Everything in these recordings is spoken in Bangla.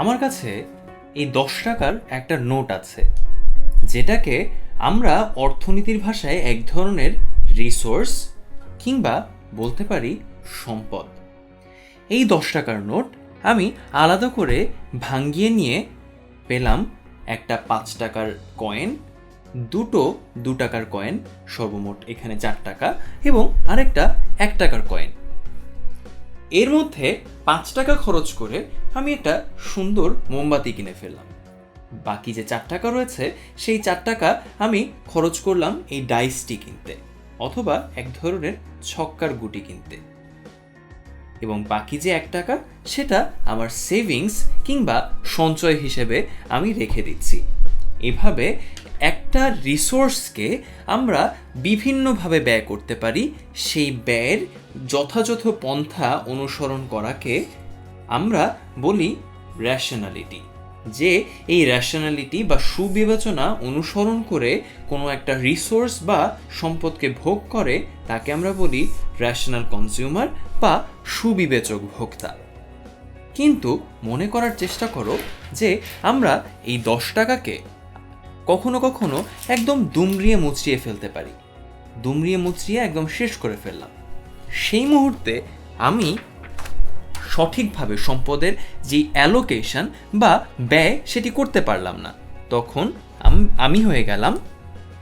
আমার কাছে এই দশ টাকার একটা নোট আছে, যেটাকে আমরা অর্থনীতির ভাষায় এক ধরনের রিসোর্স কিংবা বলতে পারি সম্পদ। এই দশ টাকার নোট আমি আলাদা করে ভাঙ্গিয়ে নিয়ে পেলাম একটা পাঁচ টাকার কয়েন দুটো দু টাকার কয়েন সর্বমোট এখানে চার টাকা, এবং আরেকটা এক টাকার কয়েন এর মধ্যে পাঁচ টাকা খরচ করে আমি একটা সুন্দর মোমবাতি কিনে ফেললাম। বাকি যে চার টাকা রয়েছে, সেই চার টাকা আমি খরচ করলাম এই ডাইসটি কিনতে অথবা এক ধরনের ছক্কার গুটি কিনতে। এবং বাকি যে এক টাকা, সেটা আমার সেভিংস কিংবা সঞ্চয় হিসেবে আমি রেখে দিচ্ছি। এভাবে একটা রিসোর্সকে আমরা বিভিন্নভাবে ব্যয় করতে পারি, সেই ব্যয়ের যথাযথ পন্থা অনুসরণ করাকে আমরা বলি র্যাশনালিটি যে এই র্যাশনালিটি বা সুবিবেচনা অনুসরণ করে কোনো একটা রিসোর্স বা সম্পদকে ভোগ করে, তাকে আমরা বলি র্যাশনাল কনজিউমার বা সুবিবেচক ভোক্তা। কিন্তু মনে করার চেষ্টা করো যে আমরা এই দশ টাকাকে কখনো কখনো একদম দুমড়িয়ে মুচড়িয়ে ফেলতে পারি। দুমড়িয়ে মুচড়িয়ে একদম শেষ করে ফেললাম। সেই মুহূর্তে আমি সঠিকভাবে সম্পদের যে অ্যালোকেশন বা ব্যয় সেটি করতে পারলাম না। তখন আমি হয়ে গেলাম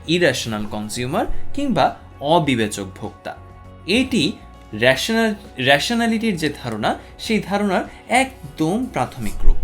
ইরেশনাল কনজিউমার কিংবা অবিবেচক ভোক্তা। এটি র্যাশনাল র্যাশনালিটির যে ধারণা, সেই ধারণার একদম প্রাথমিক রূপ।